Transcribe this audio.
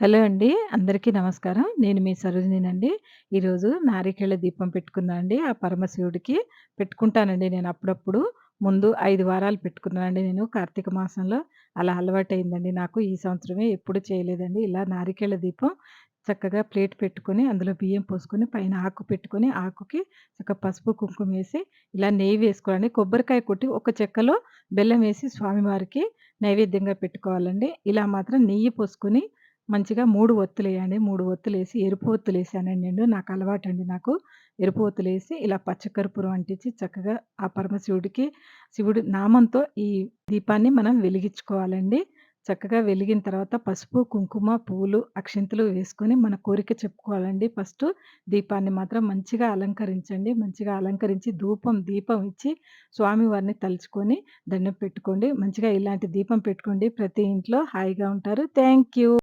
Hello అండి. అందరికీ నమస్కారం. నేను మీ సరోజినినండి. ఈరోజు నారికేళ్ళ దీపం పెట్టుకున్నాను అండి. ఆ పరమశివుడికి పెట్టుకుంటానండి నేను అప్పుడప్పుడు. ముందు ఐదు వారాలు పెట్టుకున్నానండి నేను కార్తీక మాసంలో. అలా అలవాటైందండి నాకు. ఈ సంవత్సరమే ఎప్పుడు చేయలేదండి. ఇలా నారికేళ్ళ దీపం చక్కగా ప్లేట్ పెట్టుకొని, అందులో బియ్యం పోసుకొని, పైన ఆకు పెట్టుకొని, ఆకుకి చక్కగా పసుపు, కుంకుమేసి, ఇలా నెయ్యి వేసుకోవాలండి. కొబ్బరికాయ కొట్టి ఒక చెక్కలో బెల్లం వేసి స్వామివారికి నైవేద్యంగా పెట్టుకోవాలండి. ఇలా మాత్రం నెయ్యి పోసుకొని మంచిగా మూడు ఒత్తులేయండి మూడు ఒత్తులేసి ఎరుపు ఒత్తులు వేసానండి నేను. నాకు అలవాటు అండి నాకు. ఎరుపు ఒత్తులు వేసి ఇలా పచ్చకర్పూరం అంటించి చక్కగా ఆ పరమశివుడికి శివుడి నామంతో ఈ దీపాన్ని మనం వెలిగించుకోవాలండి. చక్కగా వెలిగిన తర్వాత పసుపు, కుంకుమ, పూలు అక్షింతలు వేసుకొని మన కోరిక చెప్పుకోవాలండి. ఫస్ట్ దీపాన్ని మాత్రం మంచిగా అలంకరించండి. మంచిగా అలంకరించి ధూపం, దీపం ఇచ్చి స్వామివారిని తలుచుకొని దండం పెట్టుకోండి. మంచిగా ఇలాంటి దీపం పెట్టుకోండి. ప్రతి ఇంట్లో హాయిగా ఉంటారు. Thank you.